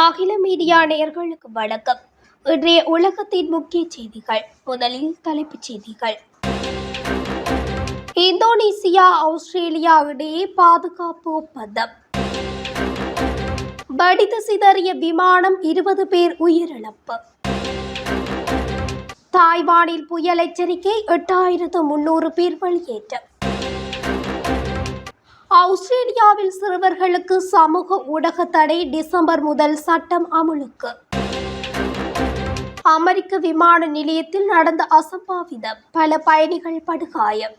அகில மீடியா நேயர்களுக்கு வணக்கம். இன்றைய உலகத்தின் முக்கிய செய்திகள். முதலில் தலைப்புச் செய்திகள். இந்தோனேசியா ஆஸ்திரேலியா இடையே பாதுகாப்பு ஒப்பந்தம். வடித்து சிதறிய விமானம் இருபது பேர் உயிரிழப்பு. தாய்வானில் புயல் எச்சரிக்கை எட்டாயிரத்து முன்னூறு பேர் வெளியேற்றம். ஆஸ்திரேலியாவில் சிறுவர்களுக்கு சமூக ஊடக தடை டிசம்பர் முதல் சட்டம் அமுலுக்கு. அமெரிக்க விமான நிலையத்தில் நடந்த அசம்பாவிதம். பல பயணிகள் படுகாயம்.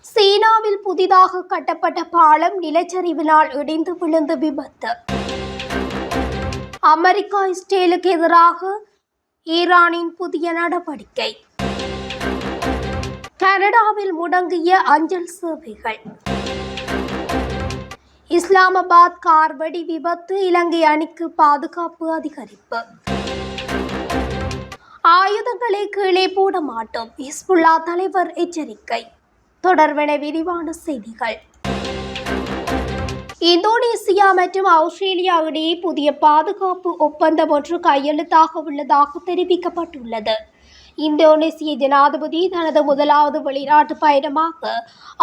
சீனாவில் புதிதாக கட்டப்பட்ட பாலம் நிலச்சரிவினால் இடிந்து விழுந்து விபத்து. அமெரிக்கா இஸ்ரேலுக்கு எதிராக ஈரானின் புதிய நடவடிக்கை. கனடாவில் முடங்கிய அஞ்சல் சேவைகள். இஸ்லாமாபாத் கார் வெடி விபத்து இலங்கை அணிக்கு பாதுகாப்பு அதிகரிப்பு. ஆயுதங்களை கீழே போட மாட்டோம் ஹிஸ்புல்லா தலைவர் எச்சரிக்கை. தொடர்பென விரிவான செய்திகள். இந்தோனேசியா மற்றும் ஆஸ்திரேலியா இடையே புதிய பாதுகாப்பு ஒப்பந்தம் ஒன்று கையெழுத்தாக உள்ளதாக தெரிவிக்கப்பட்டுள்ளது. இந்தோனேசிய ஜனாதிபதி தனது முதலாவது வெளிநாட்டு பயணமாக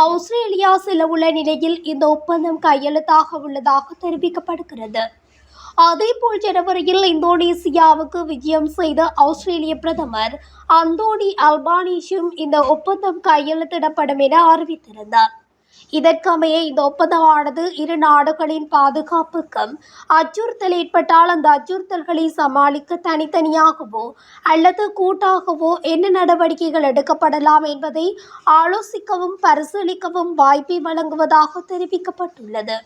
ஆஸ்திரேலியா செல்லவுள்ள நிலையில் இந்த ஒப்பந்தம் கையெழுத்தாக உள்ளதாக தெரிவிக்கப்படுகிறது. அதேபோல் ஜனவரியில் இந்தோனேசியாவுக்கு விஜயம் செய்த ஆஸ்திரேலிய பிரதமர் அந்தோனி அல்பானீஷும் இந்த ஒப்பந்தம் கையெழுத்திடப்படும் என அறிவித்திருந்தார். இதற்கமைய இந்த ஒப்பந்தமானது இரு நாடுகளின் பாதுகாப்புக்கும் அச்சுறுத்தல் ஏற்பட்டால் அந்த அச்சுறுத்தல்களை சமாளிக்க தனித்தனியாகவோ அல்லது கூட்டாகவோ என்ன நடவடிக்கைகள் எடுக்கப்படலாம் என்பதை ஆலோசிக்கவும் பரிசீலிக்கவும் வாய்ப்பை வழங்குவதாக தெரிவிக்கப்பட்டுள்ளது.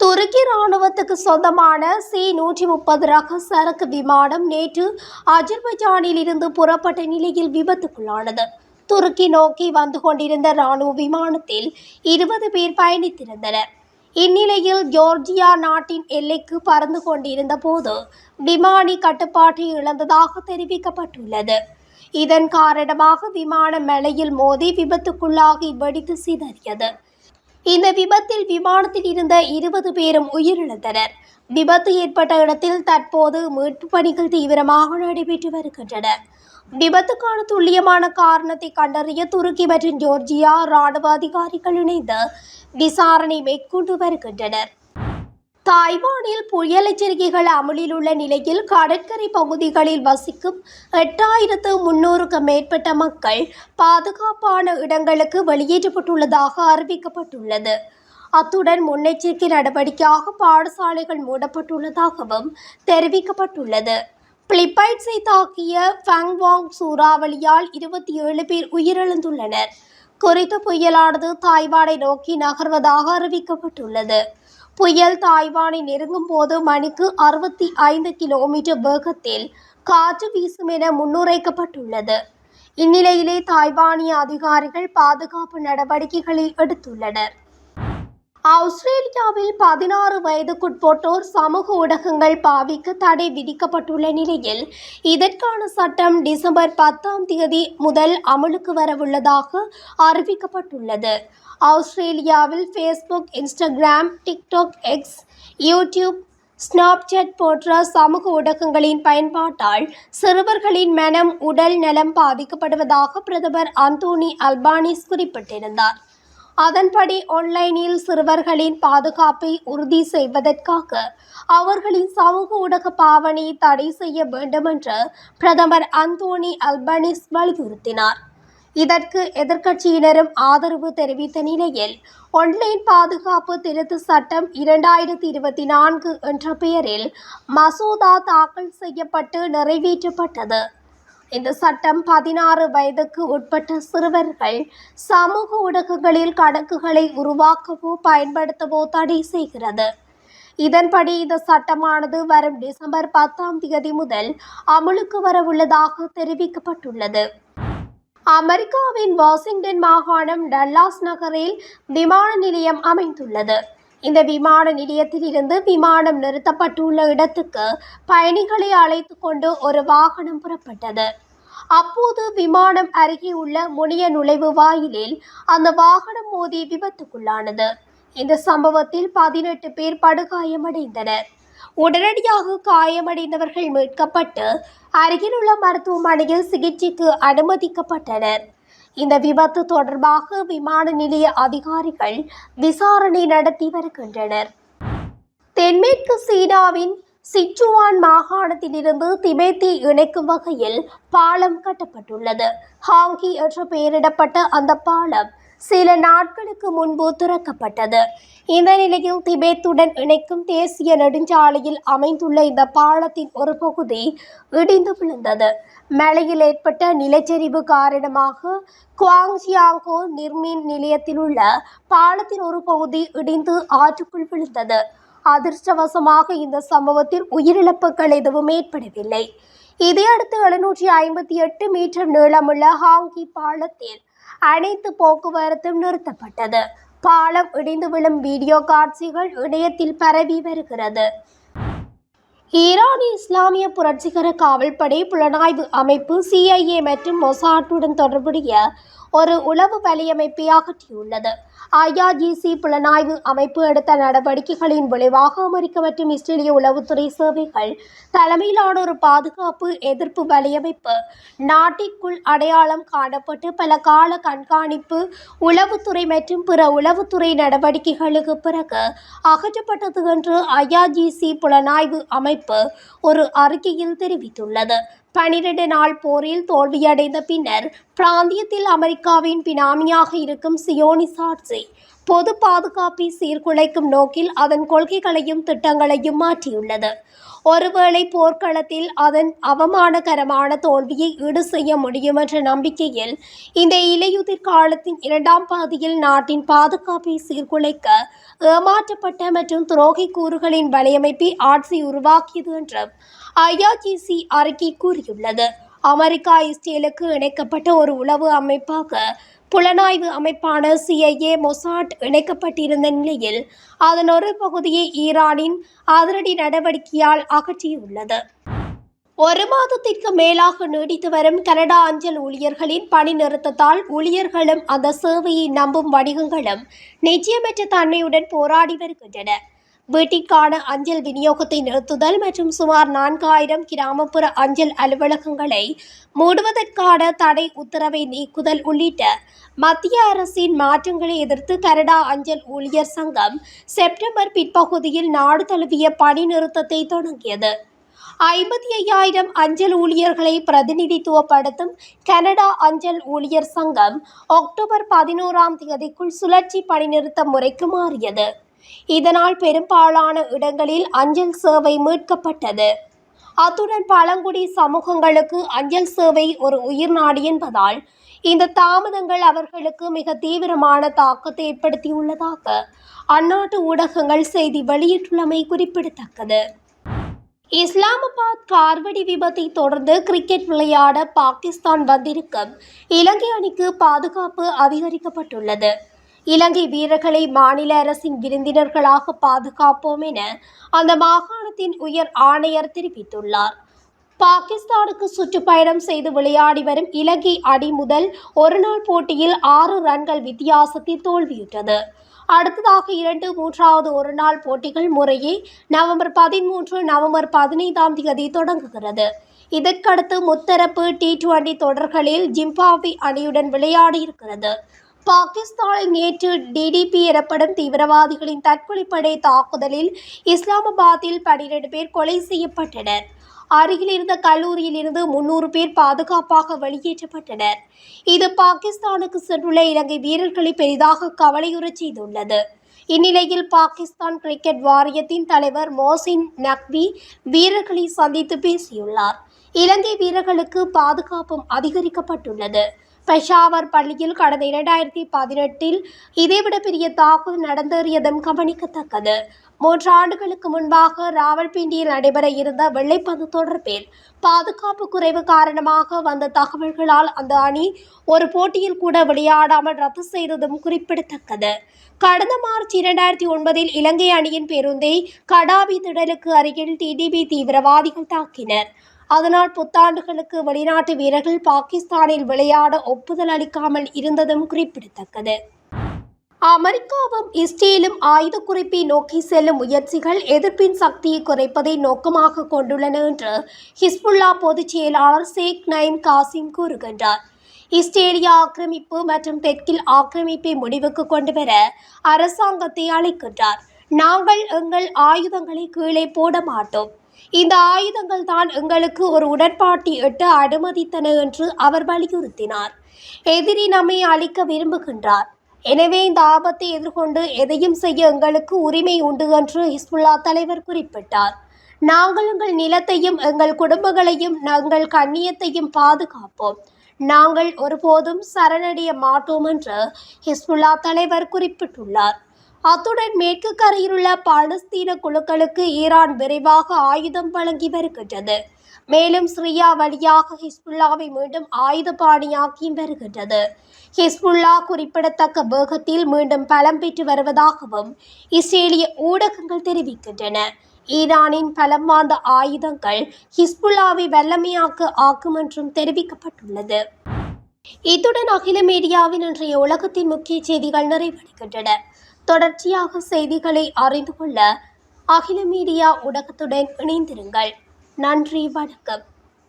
துருக்கி ராணுவத்துக்கு சொந்தமான சி நூற்றி முப்பது ரக சரக்கு விமானம் நேற்று அஜர்பைஜானில் இருந்து புறப்பட்ட நிலையில் விபத்துக்குள்ளானது. துருக்கி நோக்கி வந்து கொண்டிருந்த ராணுவ விமானத்தில் இருபது பேர் பயணித்திருந்தனர். இந்நிலையில் ஜோர்ஜியா நாட்டின் எல்லைக்கு பறந்து கொண்டிருந்த போது விமானி கட்டுப்பாட்டை இழந்ததாக தெரிவிக்கப்பட்டுள்ளது. இதன் காரணமாக விமானம் மலையில் மோதி விபத்துக்குள்ளாகி வெடித்து சிதறியது. இந்த விபத்தில் விமானத்தில் இருந்த இருபது பேரும் உயிரிழந்தனர். விபத்து ஏற்பட்ட இடத்தில் தற்போது மீட்பு பணிகள் தீவிரமாக நடைபெற்று வருகின்றன. விபத்துக்கான துல்லியமான காரணத்தை கண்டறிய துருக்கி மற்றும் ஜோர்ஜியா ராணுவ அதிகாரிகள் இணைந்து விசாரணை மேற்கொண்டு வருகின்றனர். தாய்வானில் புயல் எச்சரிக்கைகள் அமலில் உள்ள நிலையில் கடற்கரை பகுதிகளில் வசிக்கும் எட்டாயிரத்து முன்னூறுக்கும் மேற்பட்ட மக்கள் பாதுகாப்பான இடங்களுக்கு வெளியேற்றப்பட்டுள்ளதாக அறிவிக்கப்பட்டுள்ளது. அத்துடன் முன்னெச்சரிக்கை நடவடிக்கையாக பாடசாலைகள் மூடப்பட்டுள்ளதாகவும் தெரிவிக்கப்பட்டுள்ளது. பிலிப்பைன்ஸை தாக்கிய ஃபங்வாங் சூறாவளியால் இருபத்தி ஏழு பேர் உயிரிழந்துள்ளனர். குறித்த புயலானது தாய்வானை நோக்கி நகர்வதாக அறிவிக்கப்பட்டுள்ளது. புயல் தாய்வானை நெருங்கும் போது மணிக்கு அறுபத்தி ஐந்து கிலோமீட்டர் வேகத்தில் காற்று வீசும் என முன்னுரைக்கப்பட்டுள்ளது இந்நிலையிலே தாய்வானிய அதிகாரிகள் பாதுகாப்பு நடவடிக்கைகளை எடுத்துள்ளனர். ஆஸ்திரேலியாவில் பதினாறு வயதுக்குட்பட்டோர் சமூக ஊடகங்கள் பாவிக்க தடை விதிக்கப்பட்டுள்ள நிலையில் இதற்கான சட்டம் டிசம்பர் பத்தாம் தேதி முதல் அமலுக்கு வரவுள்ளதாக அறிவிக்கப்பட்டுள்ளது. ஆஸ்திரேலியாவில் Facebook Instagram TikTok X YouTube Snapchat போன்ற சமூக ஊடகங்களின் பயன்பாட்டால் சிறுவர்களின் மனம் உடல் நலம் பாதிக்கப்படுவதாக பிரதமர் அந்தோனி அல்பானிஸ் குறிப்பிட்டிருந்தார். அதன்படி ஆன்லைனில் சிறுவர்களின் பாதுகாப்பை உறுதி செய்வதற்காக அவர்களின் சமூக ஊடக பாவனையை தடை செய்ய வேண்டும் என்று பிரதமர் அந்தோனி அல்பனிஸ் வலியுறுத்தினார். இதற்கு எதிர்க்கட்சியினரும் ஆதரவு தெரிவித்த நிலையில் ஆன்லைன் பாதுகாப்பு திருத்த சட்டம் இரண்டாயிரத்தி இருபத்தி நான்கு என்ற பெயரில் மசோதா தாக்கல் செய்யப்பட்டு நிறைவேற்றப்பட்டது. இந்த சட்டம் பதினாறு வயதுக்கு உட்பட்ட சிறுவர்கள் சமூக ஊடகங்களில் கணக்குகளை உருவாக்கவோ பயன்படுத்தவோ தடை செய்கிறது. இதன்படி இந்த சட்டமானது வரும் டிசம்பர் பத்தாம் தேதி முதல் அமலுக்கு வரவுள்ளதாக தெரிவிக்கப்பட்டுள்ளது. அமெரிக்காவின் வாஷிங்டன் மாகாணம் டல்லாஸ் நகரில் விமான நிலையம் அமைந்துள்ளது. இந்த விமான நிலையத்தில் இருந்து விமானம் நிறுத்தப்பட்டுள்ள இடத்துக்கு பயணிகளை அழைத்து கொண்டு ஒரு வாகனம் புறப்பட்டது. அப்போது விமானம் அருகே உள்ள முனிய நுழைவு வாயிலில் அந்த வாகனம் மோதி விபத்துக்குள்ளானது. இந்த சம்பவத்தில் பதினெட்டு பேர் படுகாயமடைந்தனர். உடனடியாக காயமடைந்தவர்கள் மீட்கப்பட்டு அருகிலுள்ள மருத்துவமனையில் சிகிச்சைக்கு அனுமதிக்கப்பட்டனர். இந்த விபத்து தொடர்பாக விமான நிலைய அதிகாரிகள் விசாரணை நடத்தி வருகின்றனர். தென்மேற்கு சீனாவின் சிச்சுவான் மாகாணத்திலிருந்து திபெத்தை இணைக்கும் வகையில் பாலம் கட்டப்பட்டுள்ளது. ஹாங்கி என்று பெயரிடப்பட்ட அந்த பாலம் சில நாட்களுக்கு முன்பு திறக்கப்பட்டது. இந்த நிலையில் திபெத்துடன் இணைக்கும் தேசிய நெடுஞ்சாலையில் அமைந்துள்ள இந்த பாலத்தின் ஒரு பகுதி இடிந்து விழுந்தது. மழையில் ஏற்பட்ட நிலச்சரிவு காரணமாக குவாங்ஜியாங்கோ நிர்மின் நிலையத்தில் உள்ள பாலத்தின் ஒரு பகுதி இடிந்து ஆற்றுக்குள் விழுந்தது. அதிர்ஷ்டவசமாக இந்த சம்பவத்தில் உயிரிழப்புகள் எதுவும் ஏற்படவில்லை. இதையடுத்து எழுநூற்றி ஐம்பத்தி எட்டு மீட்டர் நீளமுள்ள ஹாங்கி பாலத்தில் அனைத்து போக்குவரத்தும் நிறுத்தப்பட்டது. பாலம் இடிந்து விழும் வீடியோ காட்சிகள் இணையத்தில் பரவி வருகிறது. ஈரானிய இஸ்லாமிய புரட்சிகர காவல்படை புலனாய்வு அமைப்பு சிஐஏ மற்றும் மொசாட்டுடன் தொடர்புடைய ஒரு உளவு வலையமைப்பை அகற்றியுள்ளது ஐஆர்ஜிசி புலனாய்வு அமைப்பு எடுத்த நடவடிக்கைகளின் விளைவாக அமெரிக்க மற்றும் இஸ்ரேலிய உளவுத்துறை சேவைகள் தலைமையிலான ஒரு பாதுகாப்பு எதிர்ப்பு வலையமைப்பு நாட்டிற்குள் அடையாளம் காணப்பட்டு பல கால கண்காணிப்பு உளவுத்துறை மற்றும் பிற உளவுத்துறை நடவடிக்கைகளுக்கு பிறகு அகற்றப்பட்டது என்று ஐஆர்ஜிசி புலனாய்வு அமைப்பு ஒரு அறிக்கையில் தெரிவித்துள்ளது. பனிரெண்டு நாள் போரில் தோல்வியடைந்த பின்னர் பிராந்தியத்தில் அமெரிக்காவின் பினாமியாக இருக்கும் சியோனிசாட்சி பொது பாதுகாப்பை சீர்குலைக்கும் நோக்கில் அதன் கொள்கைகளையும் திட்டங்களையும் மாற்றியுள்ளது. ஒருவேளை போர்க்களத்தில் அதன் அவமானகரமான தோல்வியை ஈடு செய்ய முடியும் என்ற நம்பிக்கையில் இந்த இலையுதிர் காலத்தின் இரண்டாம் பாதியில் நாட்டின் பாதுகாப்பை சீர்குலைக்க ஏமாற்றப்பட்ட மற்றும் துரோகி கூறுகளின் வலையமைப்பை ஆட்சி உருவாக்கியது என்றும் ஐஆர்ஜிசி அறிக்கை கூறியுள்ளது. அமெரிக்கா இஸ்ரேலுக்கு இணைக்கப்பட்ட ஒரு உளவு அமைப்பாக புலனாய்வு அமைப்பான சிஐஏ மொசாட் இணைக்கப்பட்டிருந்த நிலையில் அதன் ஒரு பகுதியை ஈரானின் அதிரடி நடவடிக்கையால் அகற்றியுள்ளது. ஒரு மாதத்திற்கு மேலாக நீடித்து வரும் கனடா அஞ்சல் ஊழியர்களின் பணி நிறுத்தத்தால் ஊழியர்களும் அந்த சேவையை நம்பும் வணிகங்களும் நிச்சயமற்ற தன்மையுடன் போராடி வருகின்றன வீட்டிற்கான அஞ்சல் விநியோகத்தை நிறுத்துதல் மற்றும் சுமார் நான்காயிரம் கிராமப்புற அஞ்சல் அலுவலகங்களை மூடுவதற்கான தடை உத்தரவை நீக்குதல் உள்ளிட்ட மத்திய அரசின் மாற்றங்களை எதிர்த்து கனடா அஞ்சல் ஊழியர் சங்கம் செப்டம்பர் பிற்பகுதியில் நாடு தழுவிய பணி நிறுத்தத்தை தொடங்கியது. ஐம்பத்தி ஐயாயிரம் அஞ்சல் ஊழியர்களை பிரதிநிதித்துவப்படுத்தும் கனடா அஞ்சல் ஊழியர் சங்கம் அக்டோபர் பதினோராம் தேதிக்குள் சுழற்சி பணிநிறுத்த முறைக்கு மாறியது. இதனால் பெரும்பாலான இடங்களில் அஞ்சல் சேவை மீட்கப்பட்டது. அத்துடன் பழங்குடி சமூகங்களுக்கு அஞ்சல் சேவை ஒரு உயிர் நாடி என்பதால் இந்த தாமதங்கள் அவர்களுக்கு மிக தீவிரமான தாக்கத்தை ஏற்படுத்தியுள்ளதாக அந்நாட்டு ஊடகங்கள் செய்தி வெளியிட்டுள்ளமை குறிப்பிடத்தக்கது. இஸ்லாமாபாத் கார்வடி விபத்தை தொடர்ந்து கிரிக்கெட் விளையாட பாகிஸ்தான் வந்திருக்கும் இலங்கை அணிக்கு பாதுகாப்பு அதிகரிக்கப்பட்டுள்ளது. இலங்கை வீரர்களை மாநில அரசின் விருந்தினர்களாக பாதுகாப்போம் என அந்த மாகாணத்தின் உயர் ஆணையர் தெரிவித்துள்ளார். பாகிஸ்தானுக்கு சுற்றுப்பயணம் செய்து விளையாடி வரும் இலங்கை அணி முதல் ஒருநாள் போட்டியில் ஆறு ரன்கள் வித்தியாசத்தில் தோல்வியுற்றது. அடுத்ததாக இரண்டு மூன்றாவது ஒருநாள் போட்டிகள் முறையே நவம்பர் பதிமூன்று நவம்பர் பதினைந்தாம் தேதி தொடங்குகிறது. இதற்கடுத்து முத்தரப்பு டி டுவெண்டி தொடர்களில் ஜிம்பாப்வே அணியுடன் விளையாடியிருக்கிறது பாகிஸ்தானில் நேற்று டிடிபி எனப்படும் தீவிரவாதிகளின் தற்கொலைப்படை தாக்குதலில் இஸ்லாமாபாத்தில் பனிரெண்டு பேர் கொலை செய்யப்பட்டனர். அருகில் இருந்த கல்லூரியில் இருந்து முன்னூறு பேர் பாதுகாப்பாக வெளியேற்றப்பட்டனர். இது பாகிஸ்தானுக்கு சென்றுள்ள இலங்கை வீரர்களை பெரிதாக கவலையுறச் செய்துள்ளது. இந்நிலையில் பாகிஸ்தான் கிரிக்கெட் வாரியத்தின் தலைவர் மோசின் நக்வி வீரர்களை சந்தித்து பேசியுள்ளார். இலங்கை வீரர்களுக்கு பாதுகாப்பும் அதிகரிக்கப்பட்டுள்ளது. பெஷாவர் பள்ளியில் கடந்த இரண்டாயிரத்தி பதினெட்டில் இதைவிட பெரிய தாக்குதல் நடந்தேறியதும் கவனிக்கத்தக்கது. மூன்று ஆண்டுகளுக்கு முன்பாக ராவல்பிண்டியில் நடைபெற இருந்த வெள்ளைப்பந்து தொடர்பில் பாதுகாப்பு குறைவு காரணமாக வந்த தகவல்களால் அந்த அணி ஒரு போட்டியில் கூட விளையாடாமல் ரத்து செய்ததும் குறிப்பிடத்தக்கது. கடந்த மார்ச் இரண்டாயிரத்தி ஒன்பதில் இலங்கை அணியின் பேருந்தை கடாபி திடலுக்கு அருகில் டிடிபி தீவிரவாதிகள் தாக்கினர். அதனால் புத்தாண்டுகளுக்கு வெளிநாட்டு வீரர்கள் பாகிஸ்தானில் விளையாட ஒப்புதல் அளிக்காமல் இருந்ததும் குறிப்பிடத்தக்கது. அமெரிக்காவும் இஸ்ரேலும் ஆயுத குறைப்பை நோக்கி செல்லும் முயற்சிகள் எதிர்ப்பின் சக்தியை குறைப்பதை நோக்கமாக கொண்டுள்ளன என்று ஹிஸ்புல்லா பொதுச் செயலாளர் ஷேக் நைம் காசிம் கூறுகின்றார். இஸ்ரேலிய ஆக்கிரமிப்பு மற்றும் தெற்கில் ஆக்கிரமிப்பை முடிவுக்கு கொண்டுவர அரசாங்கத்தை அழைக்கின்றார். நாங்கள் எங்கள் ஆயுதங்களை கீழே போட மாட்டோம். இந்த ஆயுதங்கள் தான் எங்களுக்கு ஒரு உடன்பாட்டை எட்ட அனுமதித்தன என்று அவர் வலியுறுத்தினார். எதிரி நம்மை அழிக்க விரும்புகின்றார். எனவே இந்த ஆபத்தை எதிர்கொண்டு எதையும் செய்ய எங்களுக்கு உரிமை உண்டு என்று ஹிஸ்புல்லா தலைவர் குறிப்பிட்டார். நாங்கள் எங்கள் நிலத்தையும் எங்கள் குடும்பங்களையும் நாங்கள் கண்ணியத்தையும் பாதுகாப்போம். நாங்கள் ஒருபோதும் சரணடைய மாட்டோம் என்று ஹிஸ்புல்லா தலைவர் குறிப்பிட்டுள்ளார். அத்துடன் மேற்கு கரையிலுள்ள பாலஸ்தீன குழுக்களுக்கு ஈரான் விரைவாக ஆயுதம் வழங்கி வருகின்றது. மேலும் சிரியா வழியாக ஹிஸ்புல்லாவை மீண்டும் ஆயுத பாணியாக்கி வருகின்றது. ஹிஸ்புல்லா குறிப்பிடத்தக்க வேகத்தில் மீண்டும் பலம் பெற்று வருவதாகவும் இஸ்ரேலிய ஊடகங்கள் தெரிவிக்கின்றன. ஈரானின் பலம் வாய்ந்த ஆயுதங்கள் ஹிஸ்புல்லாவை வல்லமையாக்க ஆக்கும் என்றும் தெரிவிக்கப்பட்டுள்ளது. இத்துடன் அகில மீடியாவின் இன்றைய உலகத்தின் முக்கிய செய்திகள் நிறைவடைகின்றன. தொடர்ச்சியாக செய்திகளை அறிந்து கொள்ள அகில மீடியா ஊடகத்துடன் இணைந்திருங்கள். நன்றி வணக்கம்.